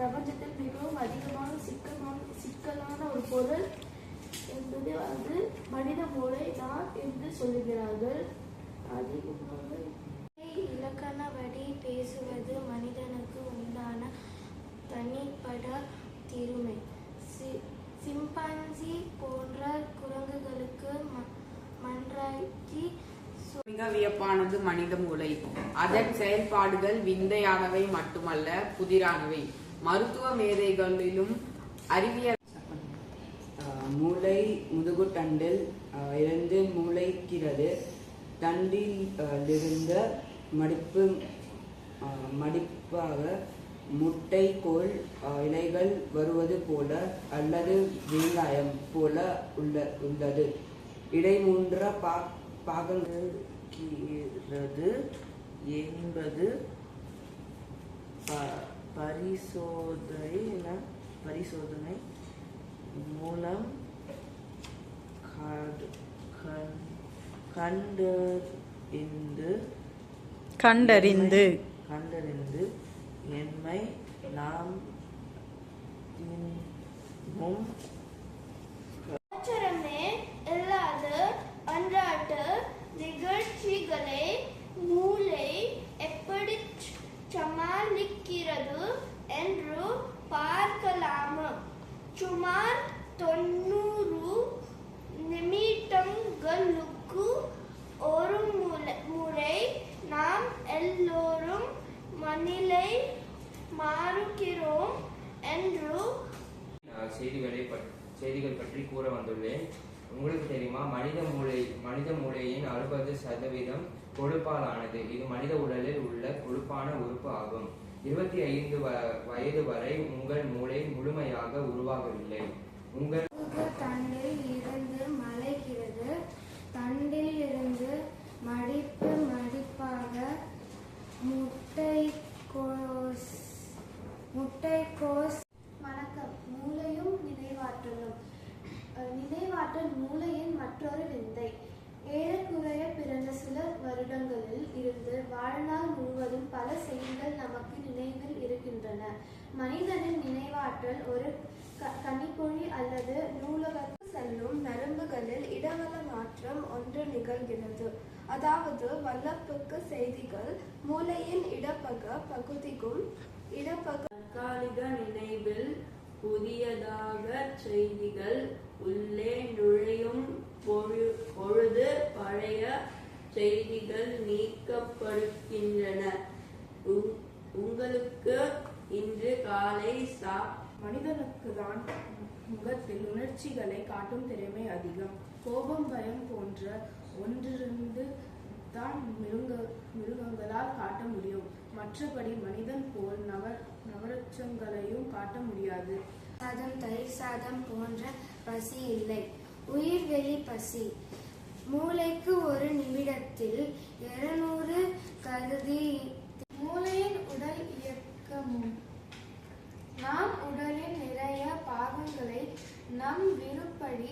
பிரபஞ்சத்தில் மிகவும் அதிகமான சிக்கலான சிக்கலான ஒரு பொருள் என்பது அது மனித மூளை தான் என்று சொல்லுகிறார்கள். அதிகமாக இலக்கணப்படி பேசுவது மனிதனுக்கு உண்டான தனிப்பட திறமை சி- சிம்பான்சி போன்ற குரங்குகளுக்கு ம- மன்றாடி மிக வியப்பானது மனித மூளை. அதன் செயல்பாடுகள் விந்தையானவை மட்டுமல்ல புதிரானவை. மருத்துவ மேதைகளிலும் அறிவியல் ஆஹ் மூளை முதுகுத்தண்டில் தண்டில் இருந்து மூளைக்கிறது. தண்டில் மடிப்பு மடிப்பாக முட்டைக்கோள் கோல் இலைகள் வருவது போல அல்லது வெங்காயம் போல உள்ள உள்ளது. இடைமூன்ற பா பாகங்கிறது என்பது பரிசோதனை பரிசோதனை மூலம் கண்டறிந்து கண்டறிந்து. கண்டறிந்து என்மை நாம் தினமும் நிலை மாறுகிறோம் என்று செய்திகளை செய்திகள் பற்றி கூற வந்துள்ளேன். உங்களுக்கு தெரியுமா? மனித மூளை மனித மூளையின் அறுபது சதவீதம் கொழுப்பாலானது. இது மனித உடலில் உள்ள கொழுப்பான உறுப்பு ஆகும். இருபத்தி ஐந்து வயது வரை உங்கள் மூளை முழுமையாக உருவாகவில்லை. உங்கள் நினைவாற்றல் மூளையின் மற்றொரு விந்தை. ஏறக்குறைய பிறந்த சில வருடங்களில் இருந்து வாழ்நாள் முழுவதும் பல செய்திகள் நமக்கு நினைவில் இருக்கின்றன. மனிதனின் நினைவாற்றல் ஒரு கனிப்பொழி அல்லது நூலகத்துக்கு செல்லும் நரம்புகளில் இடவள மாற்றம் ஒன்று நிகழ்கிறது. அதாவது வல்லப்புக்கு செய்திகள் மூளையின் இடப்பக பகுதிக்கும் இடப்பக தற்காலிக நினைவில் புதியதாக செய்திகள் உள்ளே நுழையும் பொழுது பழைய செய்திகள் நீக்கப்படுகின்றன. உங்களுக்கு இன்று காலை சா மனிதனுக்கு தான் முகத்தில் உணர்ச்சிகளை காட்டும் திறமை அதிகம். கோபம் பயம் போன்ற ஒன்றிருந்து தான் மிருக மிருகங்களால் காட்ட முடியும். மற்றபடி மனிதன் போல் நவ நவரட்சங்களையும் காட்ட முடியாது. சாதம் தயிர் சாதம் போன்ற பசி இல்லை. உயிர்வெளி பசி. மூளைக்கு ஒரு நிமிடத்தில் இருநூறு கருதி மூளையின் உடல் இயக்கமும் நாம் உடலின் நிறைய பாகங்களை நம் விருப்படி